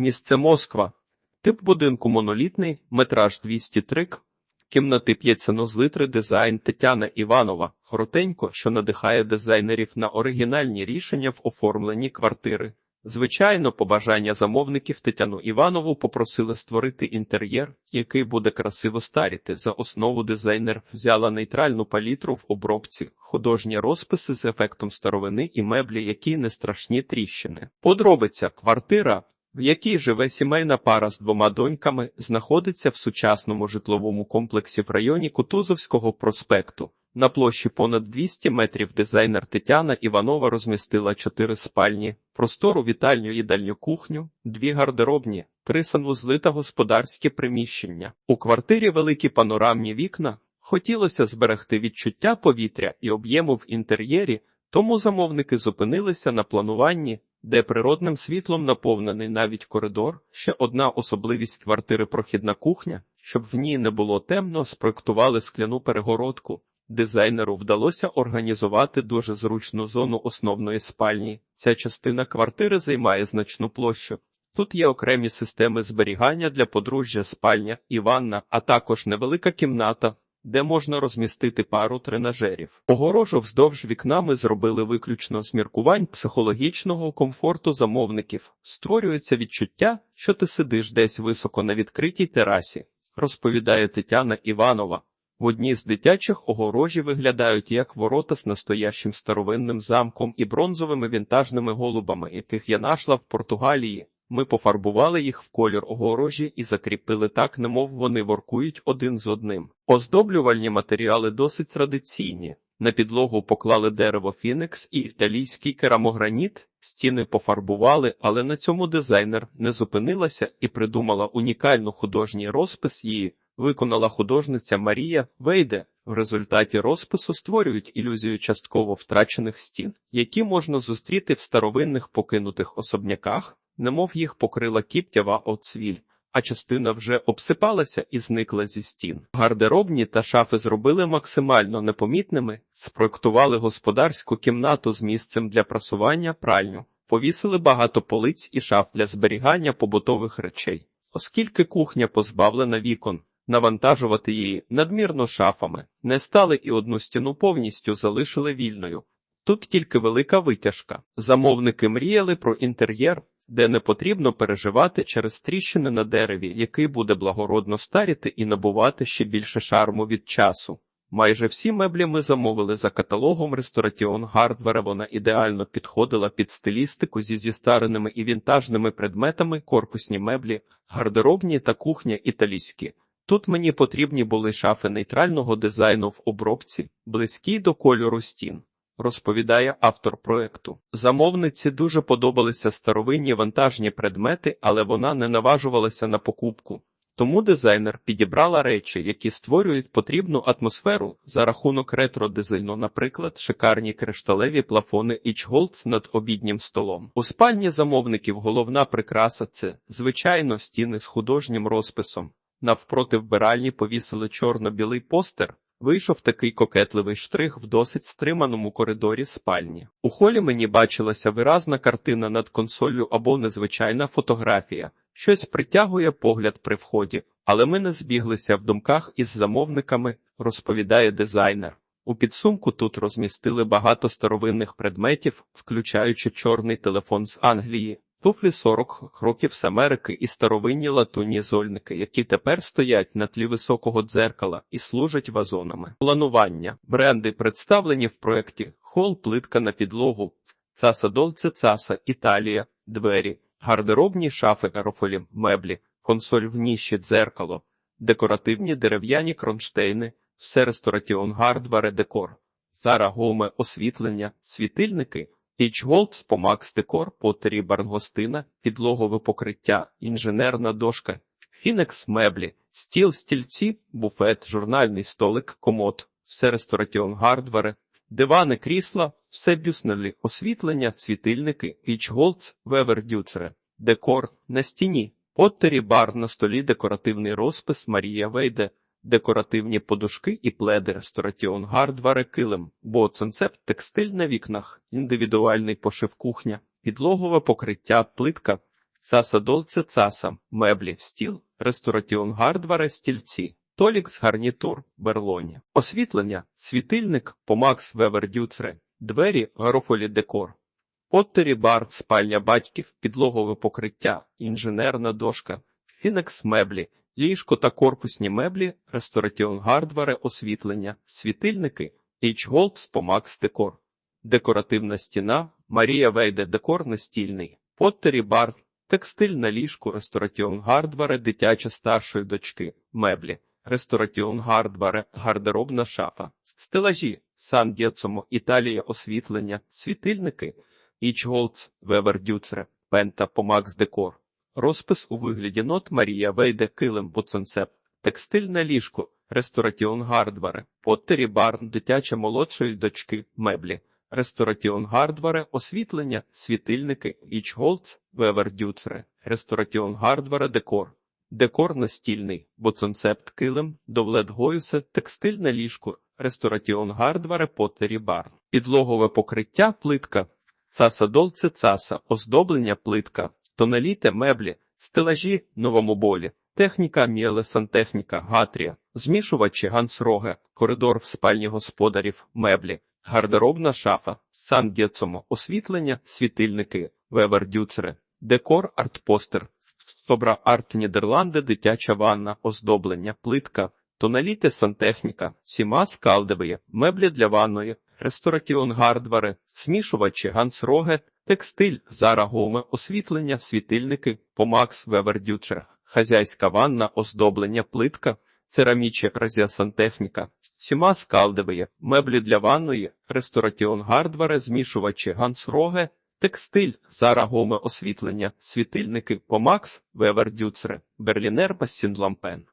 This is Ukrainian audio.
Місце Москва. Тип будинку монолітний, метраж 203 к. Кімнати 5 санузлитри дизайн Тетяна Іванова. Коротенько, що надихає дизайнерів на оригінальні рішення в оформленні квартири. Звичайно, побажання замовників Тетяну Іванову попросили створити інтер'єр, який буде красиво старіти. За основу дизайнер взяла нейтральну палітру в обробці, художні розписи з ефектом старовини і меблі, які не страшні тріщини. Подробиця квартира. В якій живе сімейна пара з двома доньками, знаходиться в сучасному житловому комплексі в районі Кутузовського проспекту. На площі понад 200 метрів дизайнер Тетяна Іванова розмістила чотири спальні, простору вітальню їдальню кухню, дві гардеробні, три санвузли та господарські приміщення. У квартирі великі панорамні вікна. Хотілося зберегти відчуття повітря і об'єму в інтер'єрі, тому замовники зупинилися на плануванні, де природним світлом наповнений навіть коридор. Ще одна особливість квартири прохідна кухня, щоб в ній не було темно, спроектували скляну перегородку. Дизайнеру вдалося організувати дуже зручну зону основної спальні. Ця частина квартири займає значну площу. Тут є окремі системи зберігання для подружжя спальня і ванна, а також невелика кімната, де можна розмістити пару тренажерів. Огорожу вздовж вікна ми зробили виключно з міркувань психологічного комфорту замовників. Створюється відчуття, що ти сидиш десь високо на відкритій терасі, розповідає Тетяна Іванова. В одній з дитячих огорожі виглядають як ворота з настоящим старовинним замком і бронзовими вінтажними голубами, яких я нашла в Португалії. Ми пофарбували їх в колір огорожі і закріпили так, немов вони воркують один з одним. Оздоблювальні матеріали досить традиційні. На підлогу поклали дерево Фінекс і італійський керамограніт, стіни пофарбували, але на цьому дизайнер не зупинилася і придумала унікальну художній розпис її. Виконала художниця Марія Вейде. В результаті розпису створюють ілюзію частково втрачених стін, які можна зустріти в старовинних покинутих особняках, немов їх покрила кіптява оцвіль, а частина вже обсипалася і зникла зі стін. Гардеробні та шафи зробили максимально непомітними, спроектували господарську кімнату з місцем для прасування пральню, повісили багато полиць і шаф для зберігання побутових речей. Оскільки кухня позбавлена вікон, навантажувати її надмірно шафами, не стали і одну стіну повністю залишили вільною. Тут тільки велика витяжка. Замовники мріяли про інтер'єр, де не потрібно переживати через тріщини на дереві, який буде благородно старіти і набувати ще більше шарму від часу. Майже всі меблі ми замовили за каталогом Ресторатіон Гардвера. Вона ідеально підходила під стилістику зі зістареними і вінтажними предметами, корпусні меблі, гардеробні та кухня італійські. Тут мені потрібні були шафи нейтрального дизайну в обробці, близькі до кольору стін, розповідає автор проекту. Замовниці дуже подобалися старовинні вантажні предмети, але вона не наважувалася на покупку. Тому дизайнер підібрала речі, які створюють потрібну атмосферу за рахунок ретро-дизайну, наприклад, шикарні кришталеві плафони Ічголдс над обіднім столом. У спальні замовників головна прикраса це, звичайно, стіни з художнім розписом. Навпроти вбиральні повісили чорно-білий постер. Вийшов такий кокетливий штрих в досить стриманому коридорі спальні. У холі мені бачилася виразна картина над консолью або незвичайна фотографія. Щось притягує погляд при вході, але ми не збіглися в думках із замовниками, розповідає дизайнер. У підсумку тут розмістили багато старовинних предметів, включаючи чорний телефон з Англії, туфлі 40 років з Америки і старовинні латунні зольники, які тепер стоять на тлі високого дзеркала і служать вазонами. Планування. Бренди представлені в проєкті Хол, плитка на підлогу, Цаса Долце Цаса, Італія, двері, гардеробні шафи, аерофолі, меблі, консоль в ніші, дзеркало, декоративні дерев'яні кронштейни, все ресторатіон гардваре декор, Зара Гоме, освітлення, світильники. Ічголд, Спомакс Декор, Потері Барнгостина, підлогове покриття, інженерна дошка, Фінекс меблі, стіл, стільці, буфет, журнальний столик, комод, все ресторатіон гардваре, дивани, крісла, все бюснелі, освітлення, світильники, Ічголдс, Вевердюцере, декор на стіні, Поттері бар на столі, декоративний розпис Марія Вейде, декоративні подушки і пледи, ресторатіон гардваре килим, бо концепт текстиль на вікнах, індивідуальний пошив кухня, підлогове покриття, плитка, Цаса Долце Цаса, меблі, стіл, Рестораціон. Гардваре, стільці, Толікс гарнітур, берлоні, освітлення, світильник, Помакс Вевер Дюцре, двері, Гарофолі Декор. Поттері бар, спальня батьків, підлогове покриття, інженерна дошка, фінекс меблі, ліжко та корпусні меблі, рестораціон гардваре, освітлення, світильники, H-Gold, Помакс Декор. Декоративна стіна, Марія Вейде декор настільний, Поттері бар, текстиль на ліжку, рестораціон гардваре, дитяча старшої дочки, меблі, рестораціон гардваре, гардеробна шафа, стелажі, Сан Дєцомо, Італія, освітлення, світильники, Ічголц, Вевер Дюцре, Пента, Помакс Декор. Розпис у вигляді нот Марія Вейде Килим Боценцеп, текстильне ліжко, рестораціон Гардваре, Поттері Барн, дитяча молодшої дочки, меблі, рестораціон Гардваре, освітлення, світильники, Ічголц, Вевер Дюцре, рестораціон Гардваре Декор. Декор настільний, боцонцепт килим, довлет Гойсе, текстильне ліжко, рестораціон Гардваре, Поттері Барн. Підлогове покриття, плитка, Цаса Долце Цаса, оздоблення плитка, тоналіте меблі, стелажі новому болі, техніка Міеле Сантехніка, Гатрія, змішувачі Гансроге, коридор в спальні господарів, меблі, гардеробна шафа, Сан освітлення, світильники, Вевер Дюцере, декор, артпостер, Собра Арт Нідерланди, дитяча ванна, оздоблення, плитка, тоналіте сантехніка, Сімас Калдевої, меблі для ванної, Рестораціон Гардваре, смішувачі Гансроге, текстиль, Зара Гоме, освітлення, світильники, Помакс Вевер Дючер, хазяйська ванна, оздоблення, плитка, церамічі Разія Сантехніка, Сімас Калдевої, меблі для ванної, Рестораціон Гардваре, змішувачі Гансроге, текстиль, Зара Гоме, освітлення, світильники, Помакс Вевер Дюцре, Берлінер Бассін Лампен.